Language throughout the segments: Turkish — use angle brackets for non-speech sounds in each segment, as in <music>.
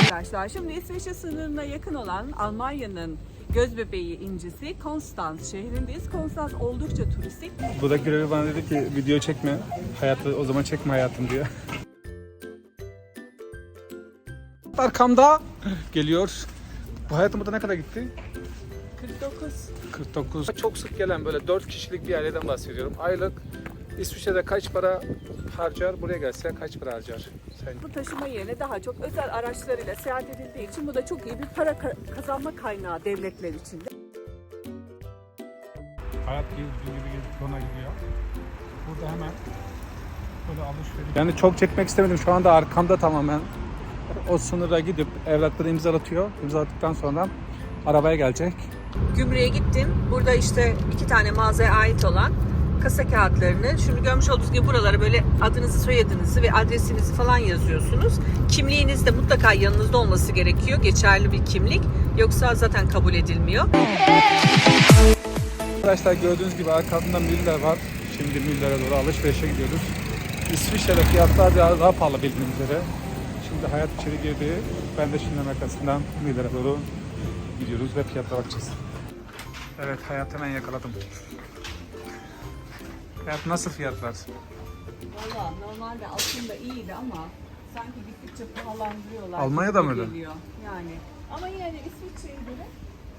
Arkadaşlar şimdi İsveç'e sınırına yakın olan Almanya'nın göz bebeği incisi Konstanz şehrindeyiz. Konstanz oldukça turistik. Bu da görevi bana dedi ki video çekme. Hayatı o zaman çekme hayatım diyor. Arkamda geliyor. Bu hayatım burada ne kadar gitti? 49. 49. Çok sık gelen böyle 4 kişilik bir aileden bahsediyorum. Aylık İsviçre'de kaç para harcar? Buraya gelse kaç para harcar? Sen Bu taşıma yerine daha çok özel araçlarıyla seyahat edildiği için bu da çok iyi bir para ka- kazanma kaynağı devletler için de. hayat gibi gibi yoluna gidiyor. Burada hemen böyle alışveriş. Yani çok çekmek istemedim. Şu anda arkamda tamamen o sınıra gidip evrakları imzalatıyor. İmzalattıktan sonra arabaya gelecek. Gümrüğe gittim. Burada işte iki tane mağazaya ait olan kasa kağıtlarını şimdi görmüş olduğunuz gibi buralara böyle adınızı, soyadınızı ve adresinizi falan yazıyorsunuz. Kimliğiniz de mutlaka yanınızda olması gerekiyor. Geçerli bir kimlik. Yoksa zaten kabul edilmiyor. Arkadaşlar gördüğünüz gibi arkamda Müller var. Şimdi Müller'e doğru alışverişe gidiyoruz. İsviçre'de fiyatlar biraz daha pahalı bildiğiniz üzere. Şimdi hayat içeri girdi. Ben de şimdi arkasından Müller'e doğru gidiyoruz ve fiyatlara bakacağız. Evet hayat hemen yakaladım. Hayat nasıl fiyatlar? Valla normalde aslında iyiydi ama sanki gittikçe pahalandırıyorlar. Almanya'da mı öyle? geliyor. Yani. Ama de İsviçre'ye göre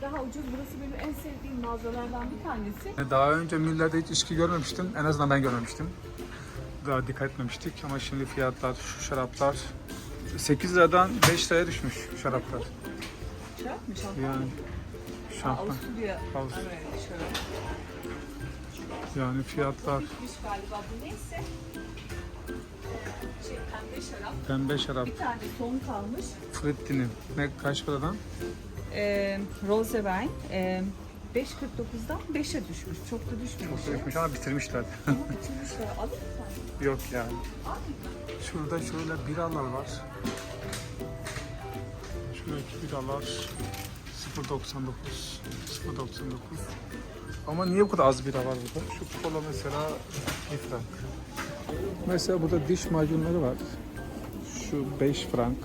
daha ucuz. Burası benim en sevdiğim mağazalardan bir tanesi. Daha önce Müller'de hiç içki görmemiştim. En azından ben görmemiştim. Daha dikkat etmemiştik ama şimdi fiyatlar, şu şaraplar 8 liradan 5 liraya düşmüş şaraplar. Şarap mı? Şampuan Yani şampuan. Avusturya. Avust- Evet, şarap. Yani fiyatlar galiba bu neyse. Şey, pembe şarap. pembe şarap. Bir tane son kalmış. Frittini. Ne kaç paradan? Ee, Rose Wine. Ee, 5.49'dan 5'e düşmüş. Çok da düşmemiş. Çok düşmüş ama bitirmişler. Ama bitirmişler. Mı? <laughs> Yok yani. Alayım. Şurada şöyle biralar var. Şuradaki biralar 0.99 0.99 Ama niye bu kadar az bira var burada? Şu kola mesela 1 frank. Mesela burada diş macunları var. Şu 5 frank.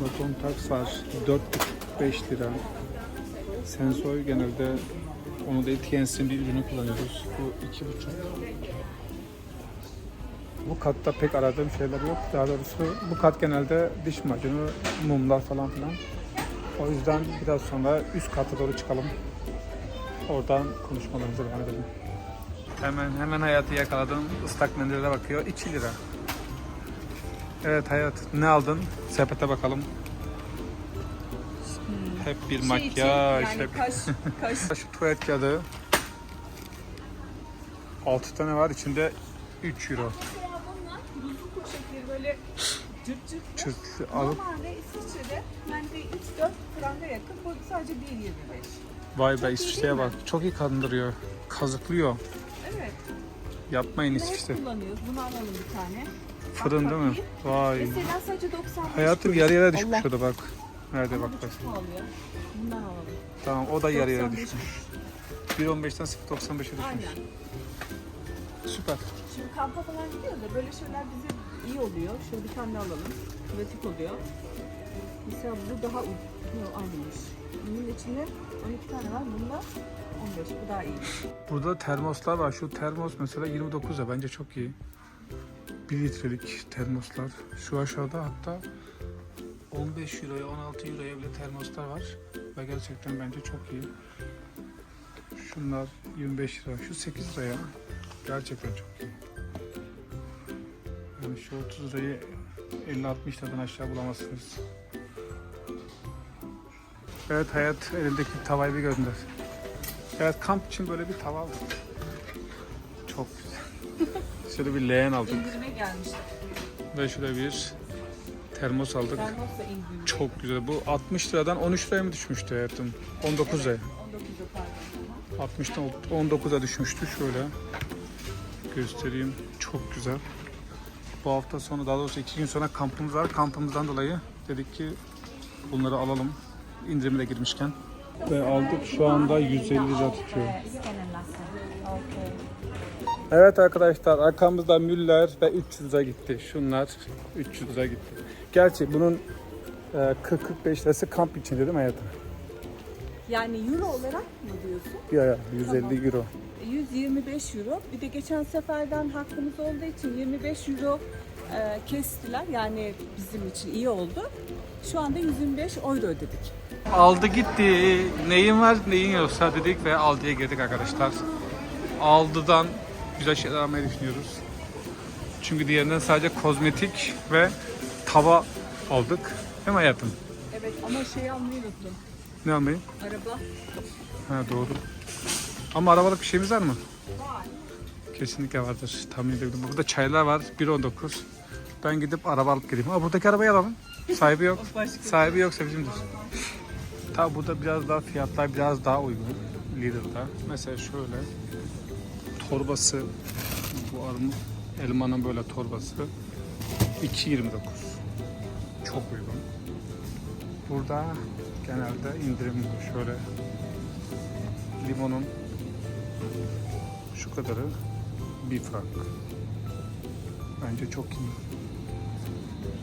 Roton Tax var 4,5 lira. Sensoy genelde onu da TNC'nin bir ürünü kullanıyoruz. Bu 2,5 bu katta pek aradığım şeyler yok. Daha doğrusu bu kat genelde diş macunu, mumlar falan filan. O yüzden biraz sonra üst kata doğru çıkalım. Oradan konuşmalarımıza devam edelim. Hemen hemen hayatı yakaladım. Islak mendillere bakıyor. 2 lira. Evet hayat ne aldın? Sepete bakalım. Hep bir Şey makyaj. için, yani hep... <laughs> kaş, kaş Şu tuvalet kağıdı. 6 tane var içinde 3 euro. Mesela bunlar buzlu poşetleri böyle cırt cırt. Çıt alıp Normalde İsviçre'de bence 3-4 franga yakın. Bu sadece 1.25. Vay be İsviçre'ye bak. Çok iyi kandırıyor. Kazıklıyor. Evet. Yapmayın Bunu İsviçre. hep kullanıyoruz. Bunu alalım bir tane. Fırın değil mi? Vay. Mesela sadece 95 Hayatım yarı yarıya düşmüş Allah. bak. Nerede Ama bak bak. Bundan alalım. Tamam o da yarı 95 düşmüş. 1.15'ten 0.95'e düşmüş. Aynen. Süper. Şimdi kampa falan gidiyoruz da böyle şeyler bize iyi oluyor. Şöyle bir tane alalım. Pratik oluyor. Mesela bu daha aynıymış. Bunun içinde 12 tane var. Bunda 15. Bu daha iyi. Burada termoslar var. Şu termos mesela 29 lira. Bence çok iyi. 1 litrelik termoslar. Şu aşağıda hatta 15 euroya 16 euroya bile termoslar var. Ve gerçekten bence çok iyi. Şunlar 25 lira. Şu 8 liraya. Gerçekten çok iyi. Yani şu 30 lirayı 50-60 liradan aşağı bulamazsınız. Evet hayat elindeki tavayı bir gönder. Evet kamp için böyle bir tava aldık. Çok güzel. <laughs> Şöyle bir leğen aldık İndirime gelmişler. ve şöyle bir termos aldık. Termos da indirimde. Çok güzel. Bu 60 liradan 13 liraya mı düşmüştü hayatım? 19 liraya. 19'da pardon. 60'tan 19'a düşmüştü. Şöyle göstereyim. Çok güzel. Bu hafta sonu daha doğrusu iki gün sonra kampımız var. Kampımızdan dolayı dedik ki bunları alalım. İndirime de girmişken. Ve aldık şu anda 150 lira tutuyor. Evet arkadaşlar arkamızda Müller ve 300'e gitti. Şunlar 300'e gitti. Gerçi bunun e, 40-45 lirası kamp için dedim hayatım. Yani euro olarak mı diyorsun? Ya ya 150 euro. 125 euro. Bir de geçen seferden hakkımız olduğu için 25 euro e, kestiler. Yani bizim için iyi oldu. Şu anda 125 euro ödedik. Aldı gitti. Neyin var neyin yoksa dedik ve Aldı'ya girdik arkadaşlar. Aldı'dan güzel şeyler almayı düşünüyoruz. Çünkü diğerinden sadece kozmetik ve tava aldık. Değil mi hayatım? Evet ama şey almayı unuttum. Ne almayı? Araba. Ha doğru. Ama arabalık bir şeyimiz var mı? Var. Kesinlikle vardır. Tahmin edebilirim. Burada çaylar var. 1.19. Ben gidip araba alıp geleyim. Aa buradaki arabayı alalım. Sahibi yok. <laughs> Başka. Sahibi yoksa bizimdir. Tabi burada biraz daha fiyatlar biraz daha uygun. Lidl'da. Mesela şöyle torbası bu armut elmanın böyle torbası 2.29. Çok uygun. Burada genelde indirim şöyle limonun şu kadarı bir frank. Bence çok iyi.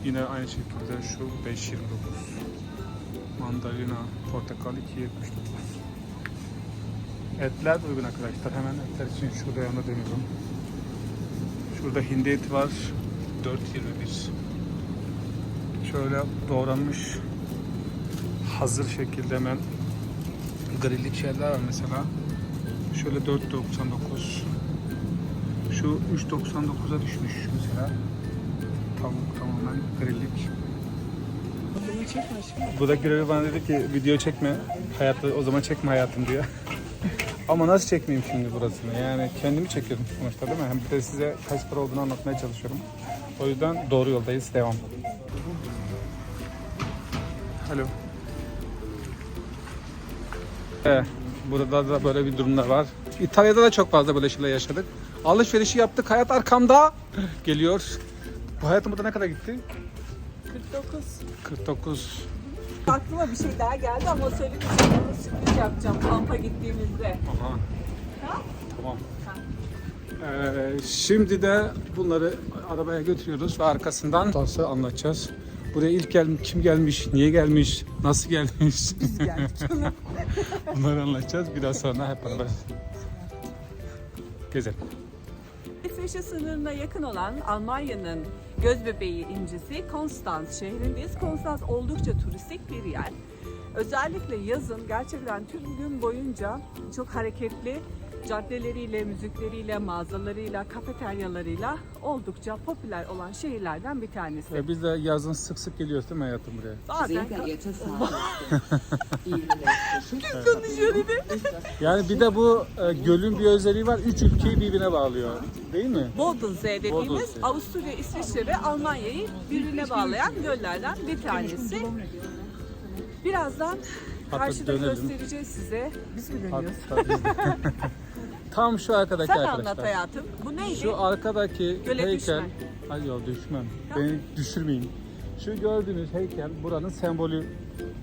Yine aynı şekilde şu 5.29. Mandalina, portakal 2.79. Etler uygun arkadaşlar. Hemen etler için şurada yanına dönüyorum. Şurada hindi eti var. 4.21. Şöyle doğranmış hazır şekilde hemen grillik şeyler var mesela. Şöyle 4.99. Şu 3.99'a düşmüş mesela. Tavuk tamamen grillik. Aşkım. Buradaki görevi bana dedi ki video çekme. Hayatta o zaman çekme hayatım diyor. <laughs> Ama nasıl çekmeyeyim şimdi burasını? Yani kendimi çekiyorum sonuçta değil mi? Hem bir de size kaç para olduğunu anlatmaya çalışıyorum. O yüzden doğru yoldayız. Devam. Alo. Evet, burada da böyle bir durumlar var. İtalya'da da çok fazla böyle şeyler yaşadık. Alışverişi yaptık. Hayat arkamda <laughs> geliyor. Bu hayatım burada ne kadar gitti? 49. 49 Aklıma bir şey daha geldi ama söylemeyeceğim. Ona sürpriz yapacağım kampa gittiğimizde. Aha. Ha? Tamam. Ee, şimdi de bunları arabaya götürüyoruz ve arkasından nasıl anlatacağız. Buraya ilk gel kim gelmiş, niye gelmiş, nasıl gelmiş Biz geldik. <laughs> bunları anlatacağız. Biraz sonra hep beraber gezelim. İsveç'e sınırına yakın olan Almanya'nın gözbebeği incisi Konstanz şehrindeyiz. Konstanz oldukça turistik bir yer. Özellikle yazın gerçekten tüm gün boyunca çok hareketli caddeleriyle, müzikleriyle, mağazalarıyla, kafeteryalarıyla oldukça popüler olan şehirlerden bir tanesi. Ee, biz de yazın sık sık geliyoruz değil mi hayatım buraya? Zaten Fahrgäste, <laughs> konuşuyor dedi. <laughs> Yani bir de bu e, gölün bir özelliği var. Üç ülkeyi birbirine bağlıyor. Değil mi? Bodensee dediğimiz Bodensee. Avusturya, İsviçre ve Almanya'yı birbirine bağlayan göllerden bir tanesi. Birazdan Hatta karşıda dönelim. göstereceğiz size. Biz mi dönüyoruz? Hatta biz de- <laughs> Tam şu arkadaki Sen arkadaşlar. anlat hayatım. Bu neydi? Şu arkadaki Göle heykel, düşme. hayır yok düşmem, beni düşürmeyin. Şu gördüğünüz heykel buranın sembolü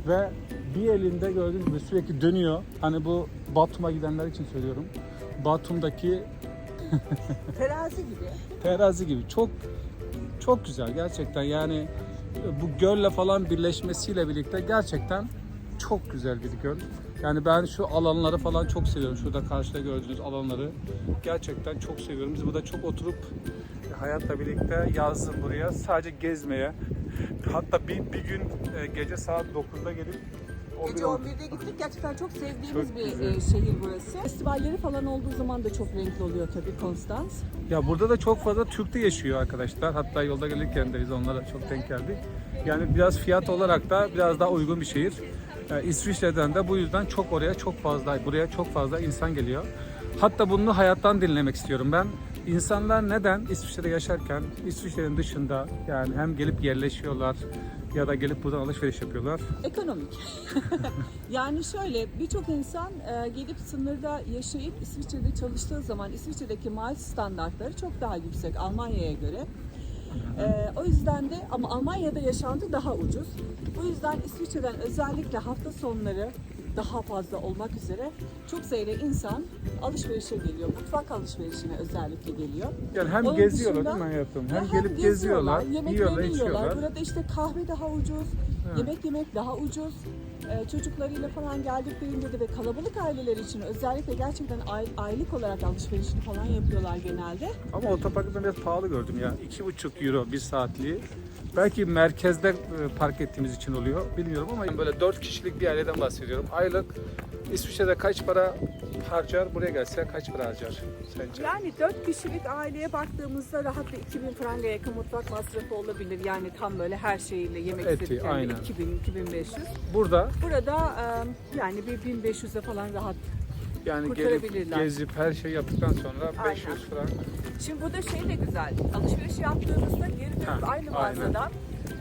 ve bir elinde gördüğünüz gibi sürekli dönüyor. Hani bu Batum'a gidenler için söylüyorum. Batum'daki <laughs> Terazi gibi. terazi gibi çok çok güzel gerçekten yani bu gölle falan birleşmesiyle birlikte gerçekten çok güzel bir göl. Yani ben şu alanları falan çok seviyorum. Şurada karşıda gördüğünüz alanları gerçekten çok seviyorum. Biz burada çok oturup hayatla birlikte yazın buraya sadece gezmeye. <laughs> Hatta bir, bir gün e, gece saat 9'da gelip Gece bir 11'de gittik. Gerçekten çok sevdiğimiz Çok bir güzel. e, şehir burası. Festivalleri falan olduğu zaman da çok renkli oluyor tabii Konstans. Ya burada da çok fazla Türk de yaşıyor arkadaşlar. Hatta yolda gelirken de biz onlara çok denk geldik. Yani biraz fiyat olarak da biraz daha uygun bir şehir. Ee, İsviçre'den de bu yüzden çok oraya çok fazla, buraya çok fazla insan geliyor. Hatta bunu hayattan dinlemek istiyorum ben. İnsanlar neden İsviçre'de yaşarken İsviçre'nin dışında yani hem gelip yerleşiyorlar ya da gelip buradan alışveriş yapıyorlar. Ekonomik. <laughs> yani şöyle birçok insan e, gelip sınırda yaşayıp İsviçre'de çalıştığı zaman İsviçre'deki maaş standartları çok daha yüksek Almanya'ya göre. E, o yüzden de ama Almanya'da yaşantı daha ucuz. Bu yüzden İsviçre'den özellikle hafta sonları daha fazla olmak üzere çok sayıda insan alışverişe geliyor. Mutfak alışverişine özellikle geliyor. Yani hem Onun geziyorlar dışında- değil mi hayatım? Ya Hem gelip geziyorlar, yemeklerini yiyorlar, yiyorlar. içiyorlar. Burada işte kahve daha ucuz, Evet. yemek yemek daha ucuz. Ee, çocuklarıyla falan geldiklerinde de ve kalabalık aileler için özellikle gerçekten ay- aylık olarak alışverişini falan yapıyorlar genelde. Ama otoparkta biraz pahalı gördüm ya. 2,5 euro bir saatliği. Belki merkezde e, park ettiğimiz için oluyor bilmiyorum ama böyle 4 kişilik bir aileden bahsediyorum. Aylık İsviçre'de kaç para harcar, buraya gelse kaç para harcar sence? Yani 4 kişilik aileye baktığımızda rahat bir 2000 franga yakın mutfak masrafı olabilir. Yani tam böyle her şeyiyle yemek Eti, istediklerinde aynen. 2000-2500. Burada Burada yani bir 1500'e falan rahat yani gelip gezip her şey yaptıktan sonra Aynen. 500 frank. Şimdi burada şey de güzel. Alışveriş yaptığınızda geri dönüp aynı mağazadan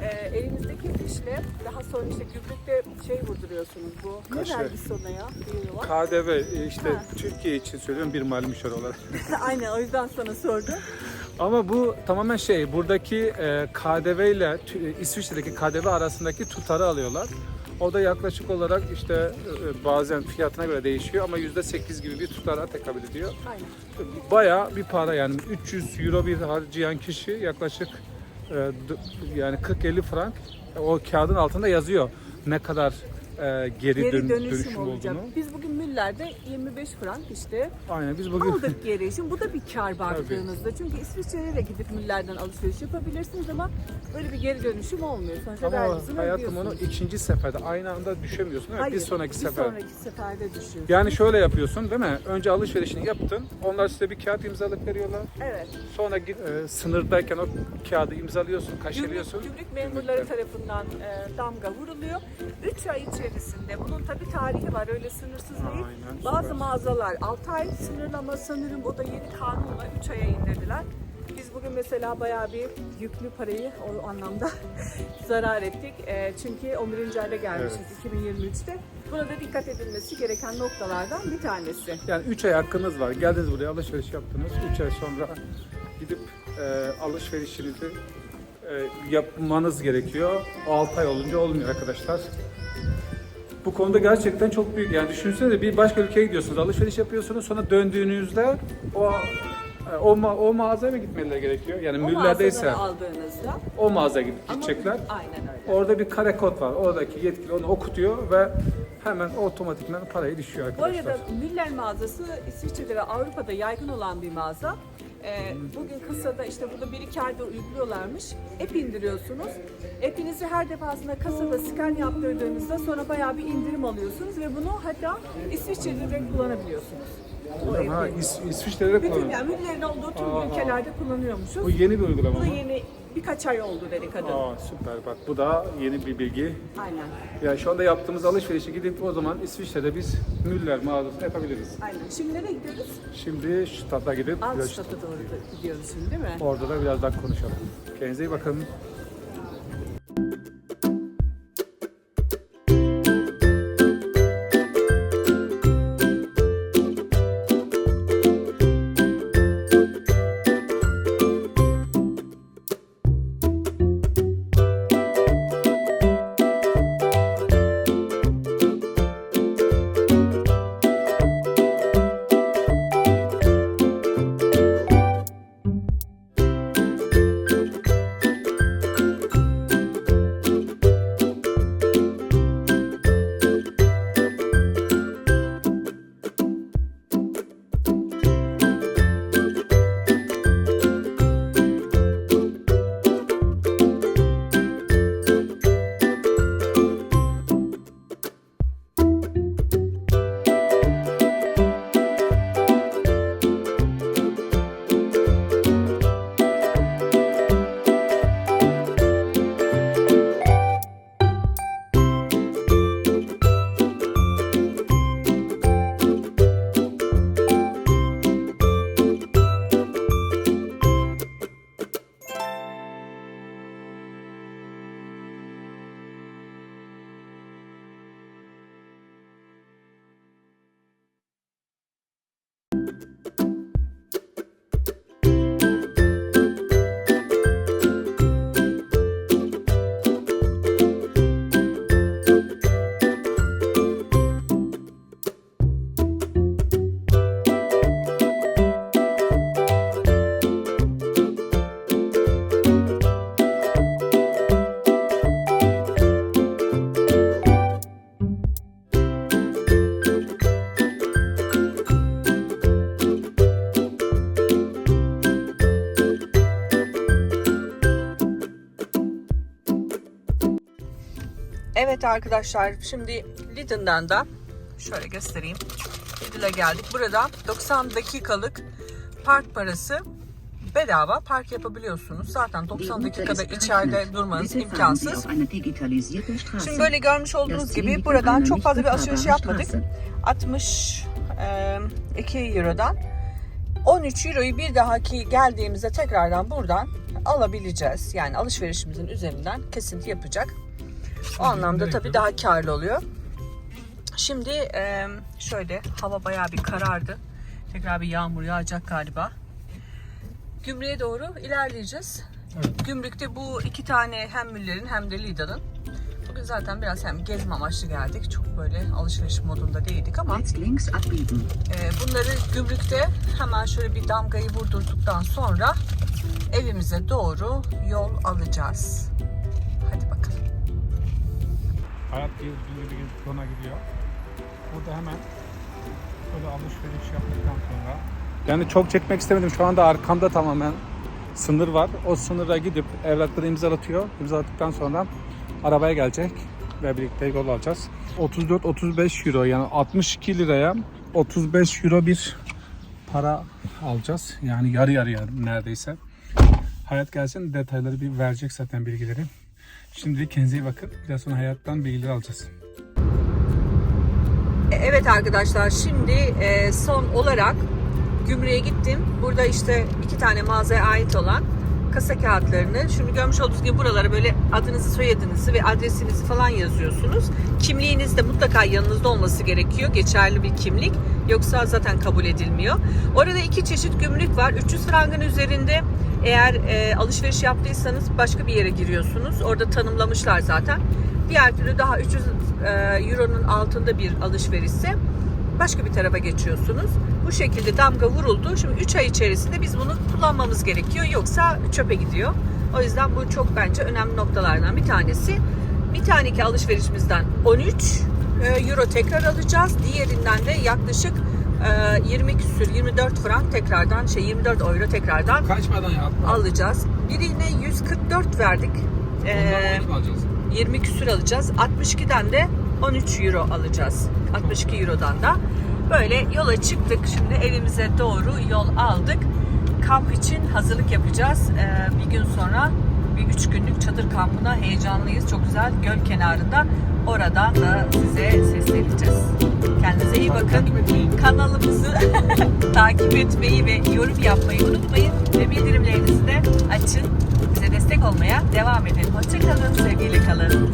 e, elinizdeki fişle daha sonra işte gümrükte şey vurduruyorsunuz bu. Ne Kaşı. vergisi ona ya? Bir var. KDV e, işte Ha. Türkiye için söylüyorum bir mal müşteri olarak. <laughs> Aynen o yüzden sana sordum. Ama bu tamamen şey, buradaki e, KDV ile e, İsviçre'deki KDV arasındaki tutarı alıyorlar. O da yaklaşık olarak işte e, bazen fiyatına göre değişiyor ama %8 gibi bir tutara tekabül ediyor. Aynen. Bayağı bir para yani 300 euro bir harcayan kişi yaklaşık yani 40-50 frank e, o kağıdın altında yazıyor ne kadar e, geri, Geri dön- dönüşüm, dönüşüm olacak. olduğunu. Biz bugün Müller'de 25 frank işte Aynen biz bugün aldık geri. Şimdi bu da bir kar baktığınızda. Çünkü İsviçre'ye de gidip Müller'den alışveriş yapabilirsiniz ama böyle bir geri dönüşüm olmuyor. Sonuçta ama hayatım onu ikinci seferde aynı anda düşemiyorsun. Hayır, bir sonraki bir sefer. sonraki seferde düşüyor. Yani şöyle yapıyorsun değil mi? Önce alışverişini yaptın. Onlar size bir kağıt imzalık veriyorlar. Evet. Sonra git e, sınırdayken o kağıdı imzalıyorsun, kaşeliyorsun. Gümrük, gümrük memurları tarafından e, damga vuruluyor. 3 ay içerisinde bunun tabi tarihi var öyle sınırsız değil. Aynen, Bazı süper. mağazalar 6 ay sınırlama sanırım o da yeni kanunla 3 aya indirdiler. Biz bugün mesela bayağı bir yüklü parayı o anlamda <laughs> zarar ettik. E, çünkü 11. ayda gelmişiz 2023'te. Buna da dikkat edilmesi gereken noktalardan bir tanesi. Yani 3 ay hakkınız var. Geldiniz buraya alışveriş yaptınız. 3 ay sonra gidip e, alışverişinizi e, yapmanız gerekiyor. 6 ay olunca olmuyor arkadaşlar. Bu konuda gerçekten çok büyük. Yani düşünsenize bir başka ülkeye gidiyorsunuz, alışveriş yapıyorsunuz. Sonra döndüğünüzde o e, o, ma- o mağazaya mı gitmeleri gerekiyor? Yani O Müller'deyse aldığınızda o mağazaya gidip gidecekler. Aynen öyle. Orada bir kare kod var. Oradaki yetkili onu okutuyor ve hemen otomatikman parayı düşüyor Bu arkadaşlar. arada Müller mağazası İsviçre'de ve Avrupa'da yaygın olan bir mağaza. Ee, bugün kasada işte burada bir iki ayda uyguluyorlarmış. App indiriyorsunuz. App'inizi her defasında kasada scan yaptırdığınızda sonra bayağı bir indirim alıyorsunuz ve bunu hatta İsviçre'de de kullanabiliyorsunuz. O Hocam, ha, app'i. İs- İsviçre'de Bütün kullanıyor. yani Müller'in olduğu tüm Aa. ülkelerde kullanıyormuşuz. Bu yeni bir uygulama Bu da yeni birkaç ay oldu dedi kadın. Aa süper bak bu da yeni bir bilgi. Aynen. Yani şu anda yaptığımız alışverişi gidip o zaman İsviçre'de biz Müller mağazasında yapabiliriz. Aynen. Şimdi nereye gidiyoruz? Şimdi Stadt'a gidip biraz Altstadt'a doğru gidiyoruz şimdi değil mi? orada da biraz daha konuşalım. Kendinize iyi bakın. Evet arkadaşlar şimdi Lidl'dan da şöyle göstereyim. Lidl'a geldik. Burada 90 dakikalık park parası bedava park yapabiliyorsunuz. Zaten 90 dakikada içeride durmanız imkansız. Şimdi böyle görmüş olduğunuz gibi buradan çok fazla bir alışveriş yapmadık. 62 Euro'dan 13 Euro'yu bir dahaki geldiğimizde tekrardan buradan alabileceğiz. Yani alışverişimizin üzerinden kesinti yapacak. O anlamda tabii daha karlı oluyor. Şimdi e, şöyle hava bayağı bir karardı. Tekrar bir yağmur yağacak galiba. Gümrüğe doğru ilerleyeceğiz. Evet. Gümrükte bu iki tane hem Müller'in hem de Lidl'ın. Bugün zaten biraz hem gezme amaçlı geldik. Çok böyle alışveriş modunda değildik ama e, bunları gümrükte hemen şöyle bir damgayı vurdurduktan sonra evimize doğru yol alacağız. Hayat bir gibi yoluna gidiyor. Burada hemen böyle alışveriş yaptıktan sonra yani çok çekmek istemedim. Şu anda arkamda tamamen sınır var. O sınıra gidip evrakları imzalatıyor. İmzaladıktan sonra arabaya gelecek ve birlikte yol alacağız. 34-35 euro yani 62 liraya 35 euro bir para alacağız. Yani yarı yarıya neredeyse. Hayat gelsin detayları bir verecek zaten bilgileri. Şimdilik kendinize iyi bakın. Biraz sonra hayattan bilgiler alacağız. E, Evet arkadaşlar şimdi e, son olarak gümrüğe gittim. Burada işte iki tane mağazaya ait olan kasa kağıtlarını şimdi görmüş olduğunuz gibi buralara böyle adınızı soyadınızı ve adresinizi falan yazıyorsunuz. Kimliğiniz de mutlaka yanınızda olması gerekiyor. Geçerli bir kimlik. Yoksa zaten kabul edilmiyor. Orada iki çeşit gümrük var. 300 frangın üzerinde eğer e, alışveriş yaptıysanız başka bir yere giriyorsunuz. Orada tanımlamışlar zaten. Diğer türlü daha 300 e, euronun altında bir alışverişse başka bir tarafa geçiyorsunuz. Bu şekilde damga vuruldu. Şimdi 3 ay içerisinde biz bunu kullanmamız gerekiyor. Yoksa çöpe gidiyor. O yüzden bu çok bence önemli noktalardan bir tanesi. Bir taneki alışverişimizden 13 e, euro tekrar alacağız. Diğerinden de yaklaşık e, 20 küsür 24 frank tekrardan şey 24 euro tekrardan Kaç paradan ya? alacağız. Birine 144 verdik. Ee, alacağız? 20 küsür alacağız. 62'den de 13 euro alacağız. 62 eurodan da. Böyle yola çıktık. Şimdi evimize doğru yol aldık. Kamp için hazırlık yapacağız. Ee, bir gün sonra bir üç günlük çadır kampına heyecanlıyız. Çok güzel göl kenarında. Oradan da size sesleneceğiz. Kendinize iyi bakın. Kanalımızı <laughs> takip etmeyi ve yorum yapmayı unutmayın. Ve bildirimlerinizi de açın. Bize destek olmaya devam edin. Hoşçakalın, sevgiyle kalın.